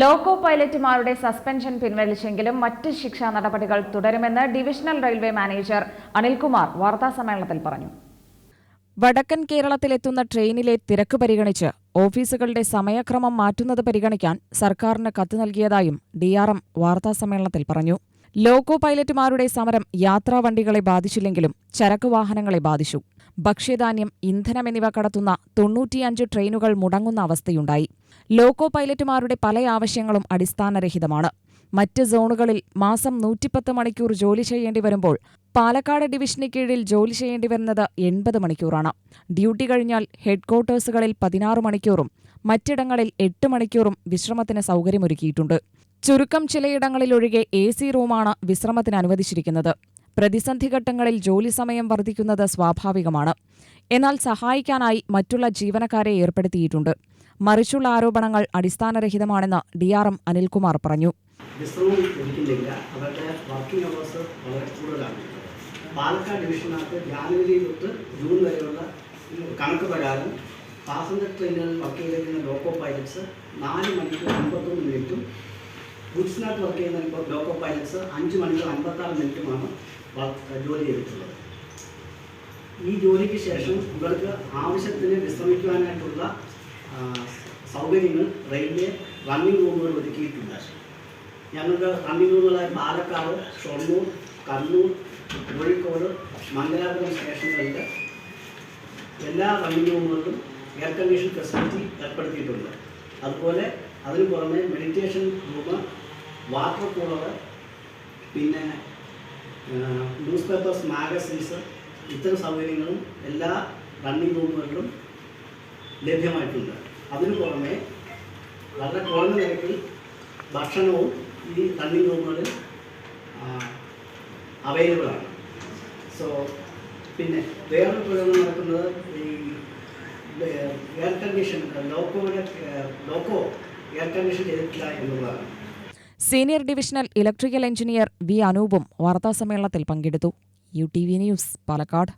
Loco പൈലറ്റുമാരുടെ suspension പിൻവലിച്ചെങ്കിലും മറ്റ് ശിക്ഷാ നടപടികൾ തുടരുമെന്ന് ഡിവിഷണൽ റെയിൽവേ മാനേജർ അനിൽകുമാർ വാർത്താസമ്മേളനത്തിൽ പറഞ്ഞു. വടക്കൻ കേരളത്തിലെത്തുന്ന ട്രെയിനിലെ തിരക്ക് പരിഗണിച്ച് ഓഫീസുകളുടെ സമയക്രമം മാറ്റുന്നത് പരിഗണിക്കാൻ സർക്കാരിന് കത്ത് നൽകിയതായും ഡിആർഎം വാർത്താസമ്മേളനത്തിൽ പറഞ്ഞു. ലോക്കോ പൈലറ്റുമാരുടെ സമരം യാത്രാവണ്ടികളെ ബാധിച്ചില്ലെങ്കിലും ചരക്ക് വാഹനങ്ങളെ ബാധിച്ചു. ഭക്ഷ്യധാന്യം ഇന്ധനം എന്നിവ കടത്തുന്ന തൊണ്ണൂറ്റിയഞ്ച് ട്രെയിനുകൾ മുടങ്ങുന്ന അവസ്ഥയുണ്ടായി. ലോക്കോ പൈലറ്റുമാരുടെ പല ആവശ്യങ്ങളും അടിസ്ഥാനരഹിതമാണ്. മറ്റ് സോണുകളിൽ മാസം നൂറ്റിപ്പത്ത് മണിക്കൂർ ജോലി ചെയ്യേണ്ടി വരുമ്പോൾ പാലക്കാട് ഡിവിഷന് കീഴിൽ ജോലി ചെയ്യേണ്ടി വരുന്നത് എൺപത് മണിക്കൂറാണ്. ഡ്യൂട്ടി കഴിഞ്ഞാൽ ഹെഡ്ക്വാർട്ടേഴ്സുകളിൽ പതിനാറ് മണിക്കൂറും മറ്റിടങ്ങളിൽ എട്ട് മണിക്കൂറും വിശ്രമത്തിന് സൗകര്യമൊരുക്കിയിട്ടുണ്ട്. ചുരുക്കം ചിലയിടങ്ങളിലൊഴികെ എ സി റൂമാണ് വിശ്രമത്തിന് അനുവദിച്ചിരിക്കുന്നത്. പ്രതിസന്ധി ഘട്ടങ്ങളിൽ ജോലി സമയം വർദ്ധിക്കുന്നത് സ്വാഭാവികമാണ്. എന്നാൽ സഹായിക്കാനായി മറ്റുള്ള ജീവനക്കാരെ ഏർപ്പെടുത്തിയിട്ടുണ്ട്. മറിച്ചുള്ള ആരോപണങ്ങൾ അടിസ്ഥാനരഹിതമാണെന്ന് ഡി ആർ എം അനിൽകുമാർ പറഞ്ഞു. അവരുടെ വർക്കിംഗ് വളരെ കൂടുതലാണ്. പാലക്കാട് ഡിവിഷനകത്ത് ജാനുവരി തൊട്ട് ജൂൺ വരെയുള്ള കണക്ക് പ്രകാരം പാസഞ്ചർ ട്രെയിനുകളിൽ വർക്ക് ചെയ്തിരിക്കുന്ന ലോക്കോ പൈലറ്റ്സ് നാല് മണിക്കൂർ അമ്പത്തൊന്ന് മിനിറ്റും ഗുഡ്സിനകത്ത് വർക്ക് ചെയ്യുന്ന ലോക്കോ പൈലറ്റ്സ് അഞ്ച് മണിക്കൂർ അമ്പത്താറ് മിനിറ്റുമാണ് ജോലി ചെയ്തിട്ടുള്ളത്. ഈ ജോലിക്ക് ശേഷം ഇവർക്ക് ആവശ്യത്തിന് വിശ്രമിക്കുവാനായിട്ടുള്ള സൗകര്യങ്ങൾ റെയിൽവേ റണ്ണിംഗ് റൂമുകൾ ഒരുക്കിയിട്ടുണ്ട്. ഞങ്ങൾക്ക് റണ്ണിംഗ് റൂമുകളായ പാലക്കാട് ഷൊർണൂർ കണ്ണൂർ കോഴിക്കോട് മംഗലാപുരം സ്റ്റേഷനുകളിൽ എല്ലാ റണ്ണിംഗ് റൂമുകളിലും എയർ കണ്ടീഷൻ ഫെസിലിറ്റി ഏർപ്പെടുത്തിയിട്ടുണ്ട്. അതുപോലെ അതിന് പുറമെ മെഡിറ്റേഷൻ റൂം വാട്ടർ കൂളർ പിന്നെ ന്യൂസ് പേപ്പേഴ്സ് മാഗസിൻസ് ഇത്തരം സൗകര്യങ്ങളും എല്ലാ റണ്ണിംഗ് റൂമുകളിലും ലഭ്യമായിട്ടുണ്ട്. അതിനു പുറമെ വളരെ കുറഞ്ഞ നിരക്കിൽ ഭക്ഷണവും ഈ റണ്ണിംഗ് റൂമുകളിൽ അവൈലബിൾ ആണ്. സോ പിന്നെ വേറൊരു പ്രയോഗം നടക്കുന്നത് ഈ എയർ കണ്ടീഷൻ ലോക്കോയുടെ ലോക്കോ എയർ കണ്ടീഷൻ ചെയ്തിട്ടില്ല എന്നുള്ളതാണ്. Senior divisional electrical engineer V അനൂപും വാർത്താസമ്മേളനത്തിൽ പങ്കെടുത്തു. U T V news Palakkad.